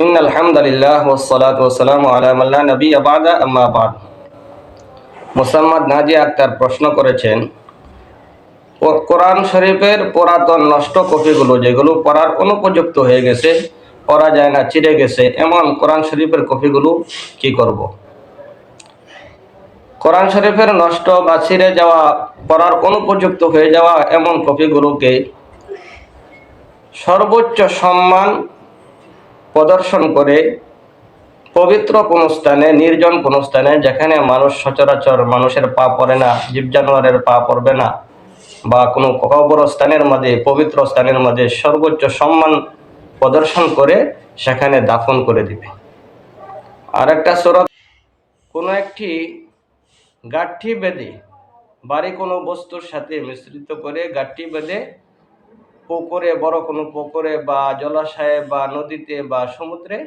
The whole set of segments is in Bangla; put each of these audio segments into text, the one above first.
إن الحمد لله والصلاة والسلام على من لا نبي بعد أما بعد মোসাম্মদ নাজিয়া আক্তার প্রশ্ন করেছেন ও- কোরআন শরীফের পুরাতন নষ্ট কপিগুলো যেগুলো পড়ার অনুপযুক্ত হয়ে গেছে পড়া যায় না চিড়ে গেছে এমন কোরআন শরীফের কপিগুলো কি করব। কোরআন শরীফের নষ্ট বা ছিঁড়ে যাওয়া পড়ার অনুপযুক্ত হয়ে যাওয়া এমন কপিগুলোকে সর্বোচ্চ সম্মান প্রদর্শন করে পবিত্র কোনো স্থানে, নির্জন কোনো স্থানে, যেখানে মানুষ সচরাচর মানুষের পা পড়ে না জীব জানোয়ারের পা পড়বে না, বা কোনো কবর স্থানের মাঝে, পবিত্র স্থানের মাঝে সর্বোচ্চ সম্মান প্রদর্শন করে সেখানে দাফন করে দিবে। আর একটা সুরত, কোনো একটি গাঠি বেঁধে, বাড়ি কোনো বস্তুর সাথে মিশ্রিত করে গাঠি বেঁধে পুকুরে, বড় কোনো পুকুরে বা জলাশয়ে বা নদীতে বা সমুদ্রে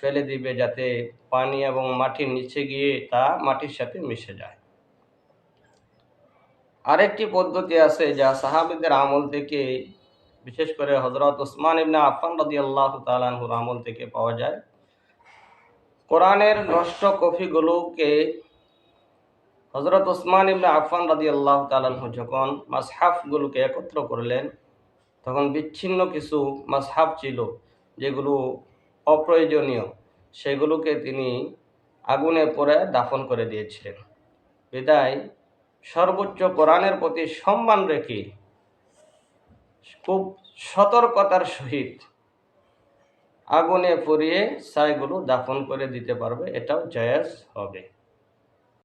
ফেলে দিবে যাতে পানি এবং মাটির নিচে গিয়ে তা মাটির সাথে মিশে যায়। আরেকটি পদ্ধতি আছে যা সাহাবিদের আমল থেকে, বিশেষ করে হজরত উসমান ইবনে আফান রদি আল্লাহ তালাহুর আমল থেকে পাওয়া যায়। কোরআনের নষ্ট কফিগুলোকে হজরত উসমান ইবনে আফান রাদি আল্লাহ তালাহু যখন মাসহাফগুলোকে একত্র করলেন তখন বিচ্ছিন্ন কিছু মাসহাব ছিল যেগুলো অপ্রয়োজনীয়, সেগুলোকে তিনি আগুনে পড়ে দাফন করে দিয়েছিলেন। বিদায়, সর্বোচ্চ কোরআনের প্রতি সম্মান রেখে খুব সতর্কতার সহিত আগুনে পরিয়ে ছাইগুলো দাফন করে দিতে পারবে, এটাও জায়েজ হবে।